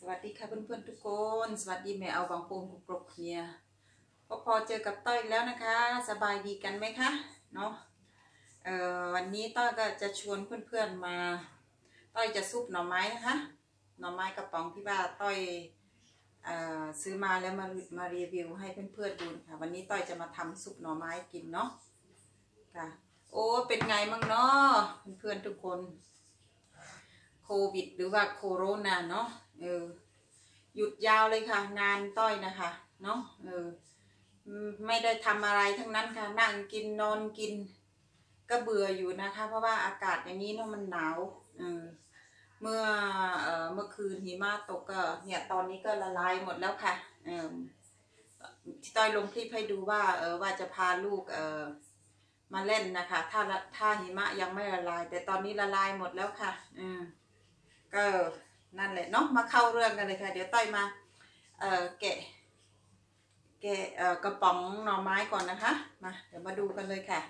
สวัสดีค่ะเพื่อนๆทุกคน สวัสดีแม่เอาบางปูนกรุบเนี่ยพอพอเจอกับต้อยแล้วนะคะ สบายดีกันไหมคะเนาะเอ่อวันนี้ต้อยก็จะชวนเพื่อนๆมา ต้อยจะซุปหน่อไม้นะคะหน่อไม้กระป๋องที่ว่าต้อยเอ่อซื้อมาแล้วมามารีวิวให้เพื่อนๆดูนะคะวันนี้ต้อยจะมาทำซุปหน่อไม้กินเนาะค่ะโอ้เป็นไงมั่งเนาะเพื่อนๆทุกคน โควิดหรือว่าโคโรนาเนาะ เออ หยุดยาวเลยค่ะงานต้อยนะคะ เนาะเออ ไม่ได้ทำอะไรทั้งนั้นค่ะ นั่งกินนอนกิน ก็เบื่ออยู่นะคะ เพราะว่าอากาศอย่างนี้เนาะมันหนาวเออเมื่อเออเมื่อคืนหิมะตกก็ เนี่ยตอนนี้ก็ละลายหมดแล้วค่ะ เออที่ต้อยลงคลิปให้ดูว่า เออว่าจะพาลูก เออมาเล่นนะคะ ถ้าถ้าหิมะยังไม่ละลาย แต่ตอนนี้ละลายหมดแล้วค่ะ อืมก็ นั่นแหละเนาะมาเข้าเรื่องกันเลยค่ะ เดี๋ยวต้อยมาเอ่อแกะแกะเอ่อกระป๋องหน่อไม้ก่อนนะคะ มาเดี๋ยวมาดูกันเลยค่ะ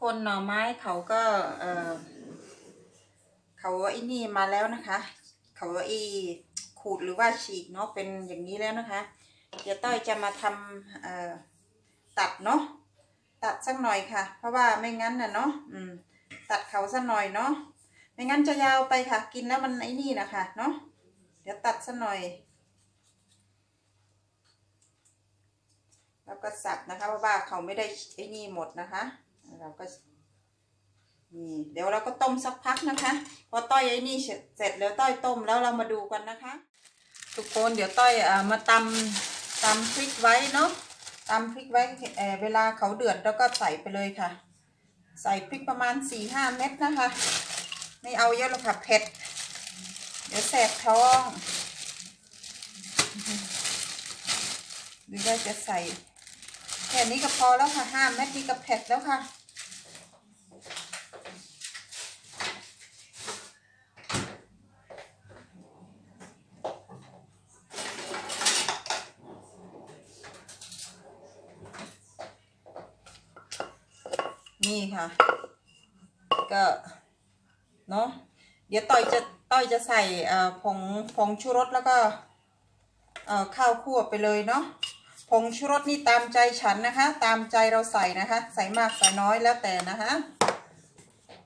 คนหน่อไม้เขาก็เออเขาไอ้นี่มาแล้วนะคะ เขาไอ้ขูดหรือว่าฉีกเนาะเป็นอย่างนี้แล้วนะคะ เดี๋ยวต้อยจะมาทำเออตัดเนาะตัดสักหน่อยค่ะ เพราะว่าไม่งั้นน่ะเนาะอืมตัดเขาสักหน่อยเนาะไม่งั้นจะยาวไปค่ะ กินแล้วมันไอ้นี่นะคะเนาะเดี๋ยวตัดสักหน่อย แล้วก็สับนะคะเพราะว่าเขาไม่ได้ไอ้นี่หมดนะคะ เราก็นี่เดี๋ยวเราก็ต้มสักพักนะคะ พอต้อยไอ้นี่เสร็จแล้วต้อยต้มแล้วเรามาดูกันนะคะ ทุกคนเดี๋ยวต้อยเอ่อมาตำตำพริกไว้เนาะตำพริกไว้เออเวลาเขาเดือดแล้วก็ใส่ไปเลยค่ะ ใส่พริกประมาณสี่ห้าเม็ดนะคะ ไม่เอาเยอะหรอกค่ะเผ็ดเดี๋ยวแสบท้องหรือว่าจะใส่แค่นี้ก็พอแล้วค่ะห้าเม็ดนี่ก็เผ็ดแล้วค่ะ ก็เนาะเดี๋ยวต้อยจะต้อยจะใส่เอ่อผงผงชูรสแล้วก็เอ่อข้าวคั่วไปเลยเนาะผงชูรสนี่ตามใจฉันนะคะ ตามใจเราใส่นะคะ ใส่มากใส่น้อยแล้วแต่นะคะ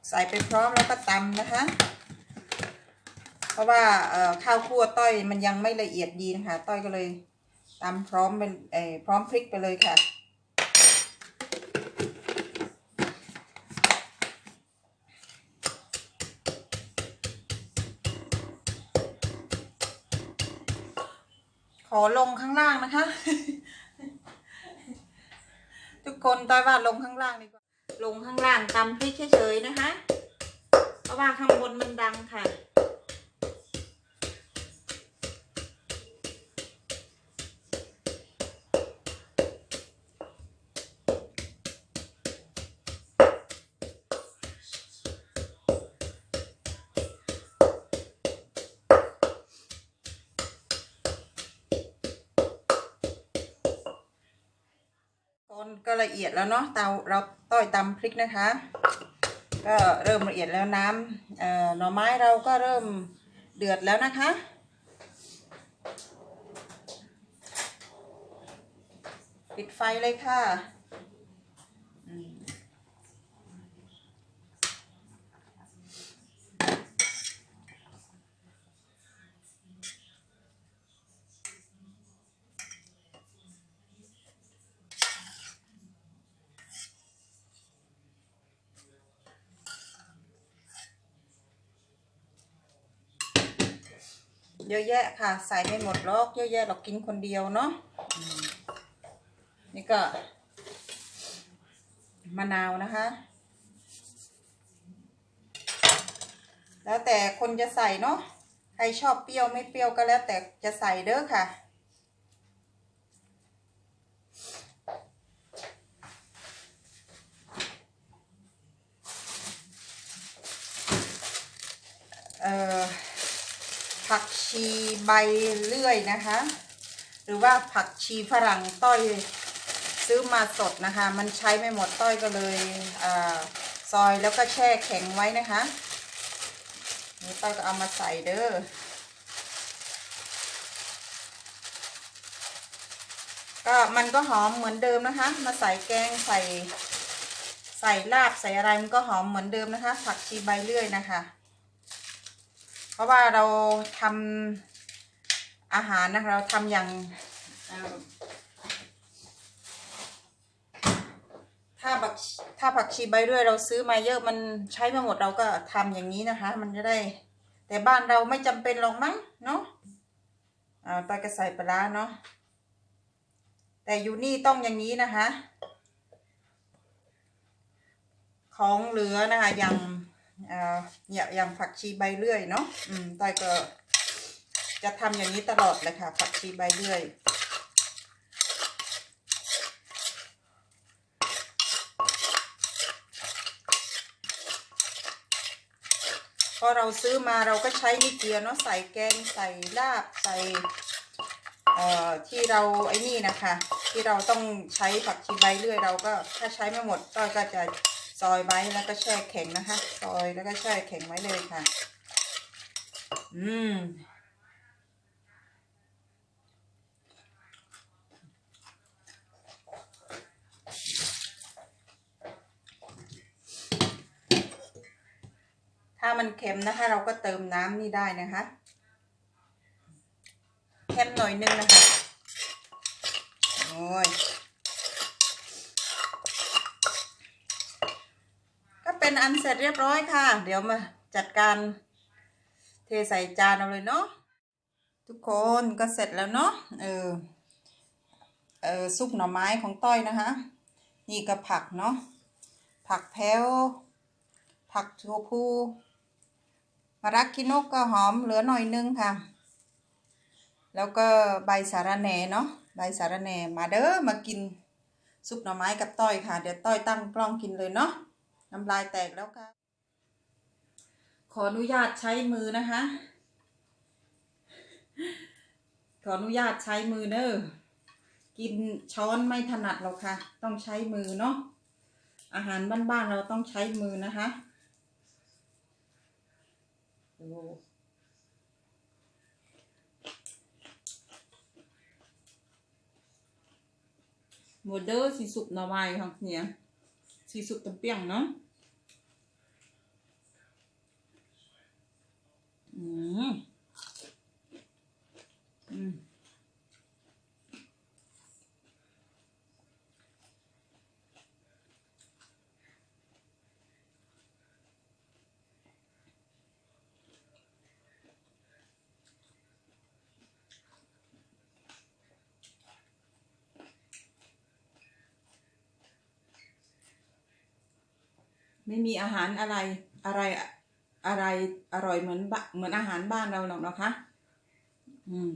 ใส่ไปพร้อมแล้วก็ตำนะคะ เพราะว่าข้าวคั่วต้อยมันยังไม่ละเอียดดีนะคะ ต้อยก็เลยตำพร้อมเป็นพร้อมพริกไปเลยค่ะ อลงข้างล่างนะคะ ทุกคนต้อยว่าลงข้างล่างดีกว่าลงข้างล่างตำพริกเฉยๆนะคะ เพราะว่าข้างบนมันดังค่ะ ก็ละเอียดแล้วเนาะเตาเราต้อยตำพริกนะคะ ก็เริ่มละเอียดแล้วน้ำเอ่อหน่อไม้เราก็เริ่มเดือดแล้วนะคะปิดไฟเลยค่ะ เยอะแยะค่ะ ใส่ไม่หมดหรอกเยอะแยะเรากินคนเดียวเนาะนี่ก็มะนาวนะคะ แล้วแต่คนจะใส่เนาะใครชอบเปรี้ยวไม่เปรี้ยวก็แล้วแต่จะใส่เด้อค่ะเอ่อ ผักชีใบเลื่อยนะคะ หรือว่าผักชีฝรั่งต้อยซื้อมาสดนะคะ มันใช้ไม่หมดต้อยก็เลยอซอยแล้วก็แช่แข็งไว้นะคะนี่ต้อยก็เอามาใส่เด้อก็มันก็หอมเหมือนเดิมนะคะ มาใส่แกงใส่ใส่ลาบใส่อะไรมันก็หอมเหมือนเดิมนะคะ ผักชีใบเลื่อยนะคะ เพราะว่าเราทำอาหารนะคะเราทำอย่างถ้าผักถ้าผักชีใบเรื่อยเราซื้อมาเยอะมันใช้ไม่หมดเราก็ทำอย่างนี้นะคะ มันจะได้ แต่บ้านเราไม่จำเป็นหรอกมั้งเนาะอ่าตอยก็ใส่ปลาเนาะแต่อยู่นี่ต้องอย่างนี้นะคะ ของเหลือนะคะอย่าง เอ่ย่างอย่างผักชีใบเลื่อยเนาะอืมต้อยก็จะทำอย่างนี้ตลอดเลยค่ะ ผักชีใบเลื่อยพอเราซื้อมาเราก็ใช้นิดเดียวเนาะใส่แกงใส่ลาบใส่เอ่อที่เราไอ้นี่นะคะ ที่เราต้องใช้ผักชีใบเลื่อย เราก็ถ้าใช้ไม่หมดก็จะ ซอยไว้แล้วก็แช่แข็งนะคะ ซอยแล้วก็แช่แข็งไว้เลยค่ะ อืมถ้ามันเค็มนะคะ เราก็เติมน้ำนี่ได้นะคะเค็มหน่อยนึงนะคะโอ้ย เป็นอันเสร็จเรียบร้อยค่ะ เดี๋ยวมาจัดการเทใส่จานเอาเลยเนาะทุกคนก็เสร็จแล้วเนาะเออเออซุปหน่อไม้ของต้อยนะคะ นี่ก็ผักเนาะผักแพ้ว ผักถั่วพูมะรักกินกก็หอมเหลือหน่อยนึงค่ะ แล้วก็ใบสาระแหน่เนาะใบสาระแหน่มาเด้อมากินซุปหน่อไม้กับต้อยค่ะ เดี๋ยวต้อยตั้งกล้องกินเลยเนาะ น้ำลายแตกแล้วค่ะ ขออนุญาตใช้มือนะคะ ขออนุญาตใช้มือเนอะกินช้อนไม่ถนัดหรอกค่ะ ต้องใช้มือเนาะอาหารบ้านๆเราต้องใช้มือนะคะโอ้หมดเด้อสีสุกหน่อไม้ค่ะเนี่ยสีสุกตำเปียงเนาะอืมอืม ไม่มีอาหารอะไรอะไรอะไรอร่อยเหมือนบะเหมือนอาหารบ้านเราหรอกนะคะ อืม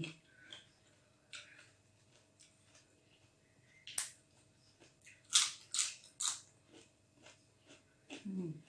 อืม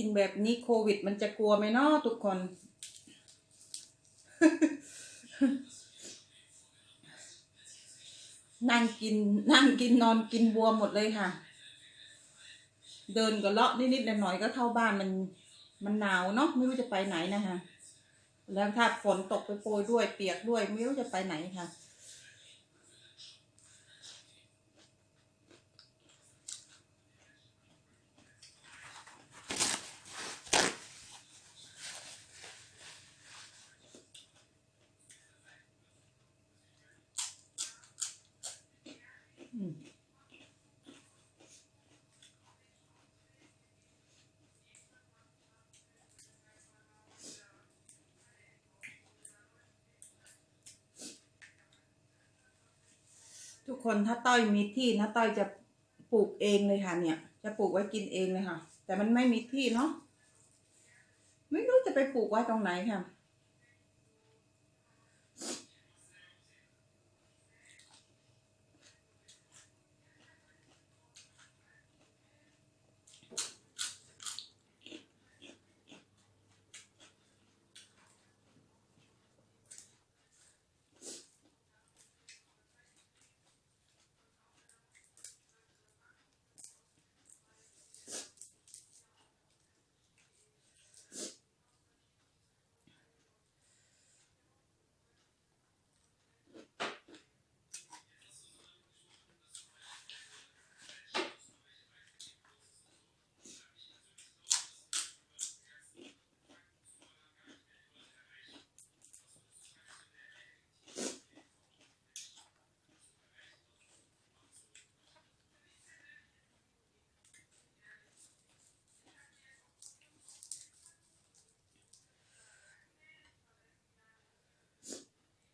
กินแบบนี้โควิด มันจะกลัวไหมเนาะทุกคน นั่งกิน นั่งกินนอนกินบัวหมดเลยค่ะ เดินก็เลาะนิดๆหน่อยๆก็เข้าบ้านมัน มันหนาวเนาะไม่รู้จะไปไหนนะคะแล้วถ้าฝนตกไปโปรยด้วยเปียกด้วยไม่รู้จะไปไหนค่ะ คนถ้าต้อยมีที่นะต้อยจะปลูกเองเลยค่ะ เนี่ย จะปลูกไว้กินเองเลยค่ะ แต่มันไม่มีที่เนาะไม่รู้จะไปปลูกไว้ตรงไหนค่ะ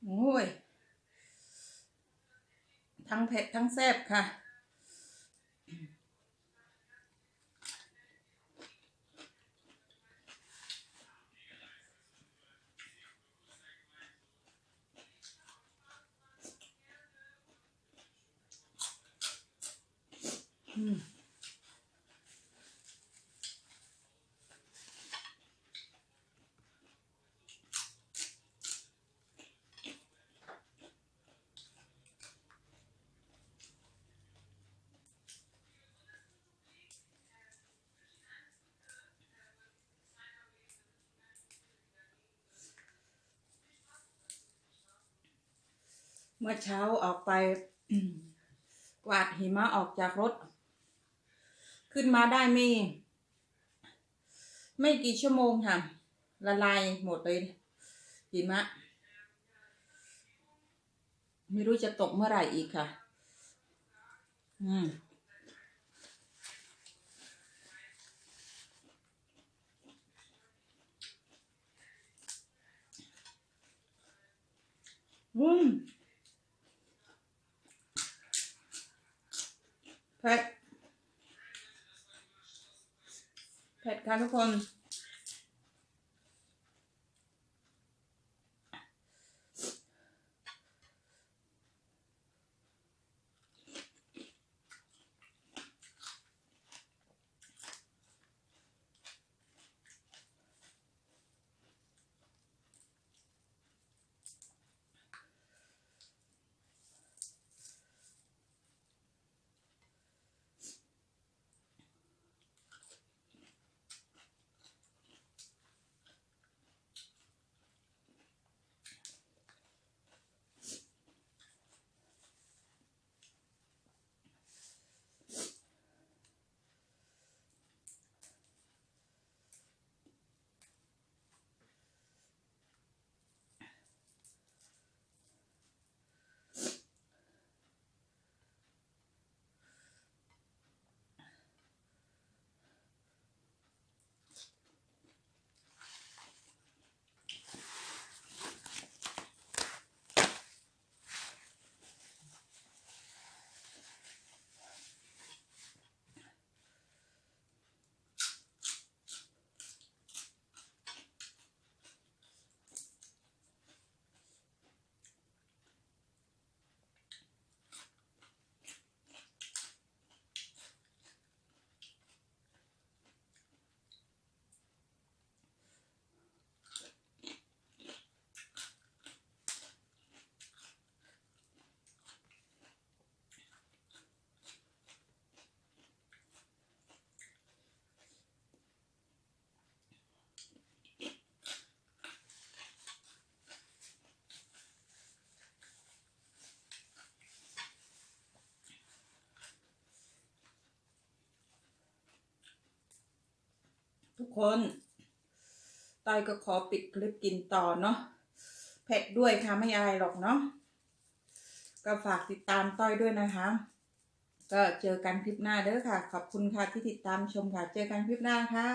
โอ้ย ทั้งเผ็ดทั้งแซ่บค่ะ อืม มื่อเช้าออกไปกวาดหิมะออกจากรถ ขึ้นมาได้ไม่ ไม่กี่ชั่วโมงค่ะ ละลายหมดเลยหิมะ ไม่รู้จะตกเมื่อไหร่อีกค่ะ อืมอืม เผ็ดเผ็ดค่ะ ทุกคน คนต้อยก็ขอปิดคลิปกินต่อเนาะเผ็ดด้วยค่ะไม่อะไรหรอกเนาะก็ฝากติดตามต้อยด้วยนะคะ ก็เจอกันคลิปหน้าเด้อค่ะ ขอบคุณค่ะที่ติดตามชมค่ะ เจอกันคลิปหน้าค่ะ